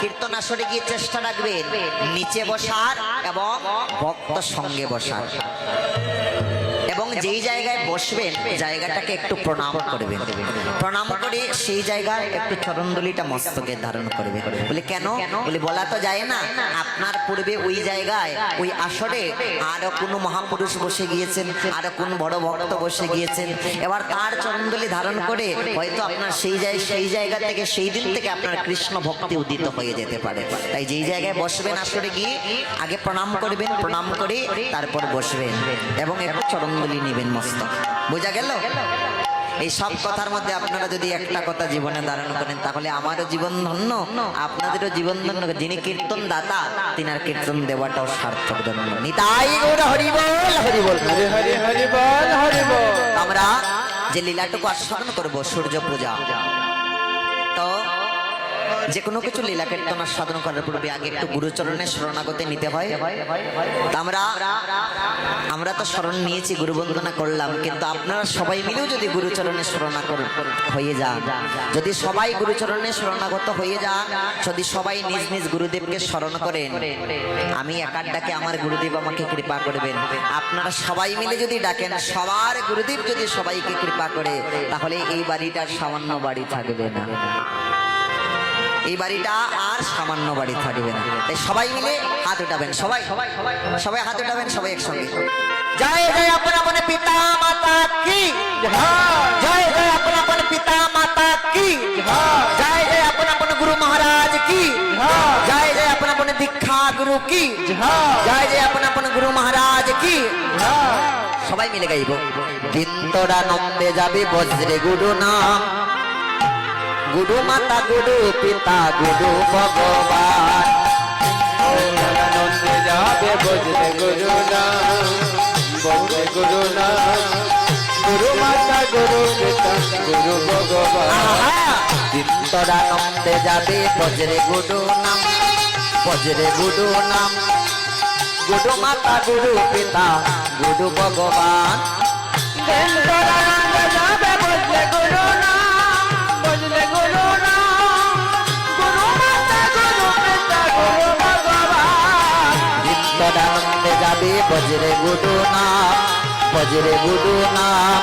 কীর্তন আসরে গিয়ে চেষ্টা রাখবেন। নিচে বসার এবং ভক্ত সঙ্গে বসার। যেই জায়গায় বসবেন, জায়গাটাকে একটু প্রণাম করবেন। প্রণাম করে সেই জায়গায় একটু চরণদলিটা মস্তকে ধারণ করবে বলে, কেন? বলে, বলা তো যায় না, আপনার পূর্বে ওই জায়গায়, ওই আসরে আরও কোনো মহাপুরুষ বসে গিয়েছেন, আরও কোন বড় ভক্ত বসে গিয়েছেন। এবার তার চরণদলি ধারণ করে হয়তো আপনার সেই জায়গায় সেই জায়গা থেকে, সেই দিন থেকে আপনার কৃষ্ণ ভক্তি উদিত হয়ে যেতে পারে। তাই যেই জায়গায় বসবেন আসরে গিয়ে, আগে প্রণাম করবেন, প্রণাম করে তারপর বসবেন এবং একটু চরণদলি নেবেন মস্ত। বোঝা গেল? এই সব কথার মধ্যে আপনারা যদি একটা কথা জীবনে ধারণ করেন তাহলে আমারও জীবন ধন্য আপনাদেরও জীবন ধন্য। যিনি কীর্তন দাতা তিনার কীর্তন দেওয়াটাও সার্থক ধন্য। নিতাই গৌর হরিবল হরিবল আমরা যে লীলাটুকু আস্মরণ করব সূর্য পূজা। যে কোনো কিছু লীলা কীর্তন আস্বাদন করার পূর্বে আগে একটু গুরুচরণে শরণাগতে নিতে হয়। আমরা আমরা তো শরণ নিয়েছি গুরু বন্দনা করলাম, কিন্তু আপনারা সবাই মিলেও যদি গুরুচরণে শরণাগত হয়ে যান, যদি সবাই গুরুচরণে শরণাগত হয়ে যান, যদি সবাই নিজ নিজ গুরুদেবকে স্মরণ করেন, আমি একার ডাকে আমার গুরুদেব আমাকে কৃপা করবেন। আপনারা সবাই মিলে যদি ডাকেন, সবার গুরুদেব যদি সবাইকে কৃপা করে, তাহলে এই বাড়িটার সামান্য বাড়ি থাকবে না। এই বাড়িটা আর সামান্য বাড়ি থাকবে না। তাই সবাই মিলে হাত উঠাবেন, সবাই। সবাই হাত উঠাবেন, সবাই একসঙ্গে। জয় জয় আপন আপন পিতা মাতা কি? জয় জয় আপন আপন পিতা মাতা কি? জয় জয় আপন আপন গুরু মহারাজ কি? জয় জয় আপন আপন দীক্ষা গুরু কি? জয় জয় আপন আপন গুরু মহারাজ কি? সবাই মিলে গাইব। দিন্তরা নন্দে যাবে বজ্রে গুরু নাম। গুরু মাতা গুরু পিতা গুরু ভগবান। আনন্দে যাবে বজরে গুরু নাম বজরে গুরু নাম। গুরু মাতা গুরু পিতা গুরু ভগবান। দিন্তরা যাবে বজ্রে গুরু নাম বজ্রে গুরু নাম। গুরু মাতা গুরু পিতা গুরু ভগবান। আনন্দে যাবে বজরে গুরু যাবে বজ্রে গুরু নাম বজ্রে গুরু নাম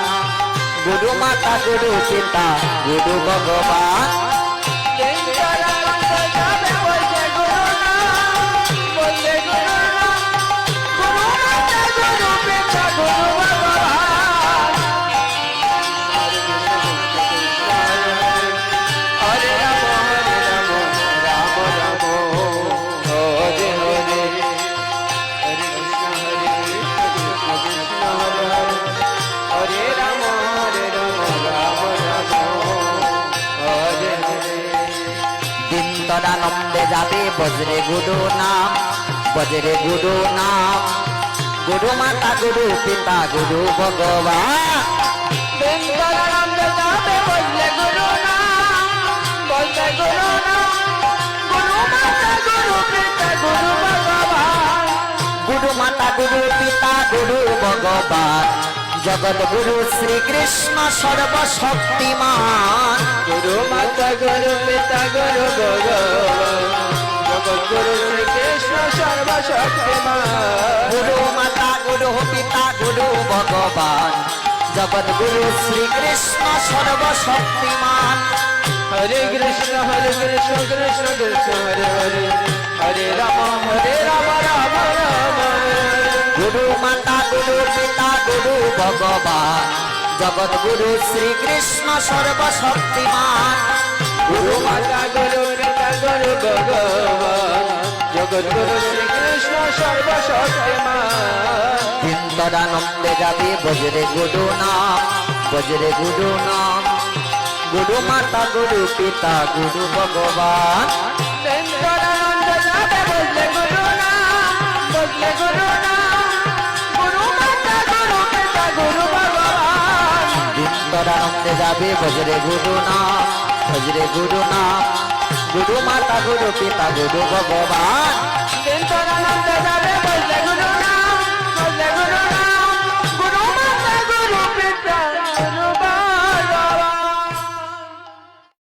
গুরু মাতা গুরু পিতা গুরু দিন্তরানন্দে যাবে বজ্রে গুরু নাম বজ্রে গুরু নাম। গুরু মাতা গুরু পিতা গুরু ভগবান। বৃন্দাবনানন্দ যাবে গুরু নাম গুরু নাম। গুরু মাতা গুরু পিতা গুরু ভগবান। গুরু মাতা গুরু পিতা গুরু ভগবান। জগৎ গুরু শ্রীকৃষ্ণ সর্বশক্তিমান। গুরু মাতা গুরু গুরু গুরু শ্রীকৃষ্ণ সর্বশক্তিমান গুরু মাতা গুরু পিতা গুরু ভগবান জগৎ গুরু শ্রীকৃষ্ণ সর্বশক্তিমান। হরে কৃষ্ণ হরে কৃষ্ণ কৃষ্ণ কৃষ্ণ হরে হরে। হরে রাম হরে রাম রাম রাম। গুরু মাতা গুরু পিতা গুরু ভগবান। জগৎ গুরু শ্রীকৃষ্ণ সর্বশক্তিমান। গুরু মাতা জগৎ গুরু শ্রীকৃষ্ণ সর্বশক্তিমান ইন্দরানন্দে যাবে বজরে গুরু নাম, বজরে গুরু নাম। গুরু মাতা, গুরু পিতা, গুরু ভগবান। ইন্দরানন্দে যাবে বজরে গুরু নাম, বজরে গুরু নাম। গুরু মাতা গুরু পিতা গুরু ভগবান।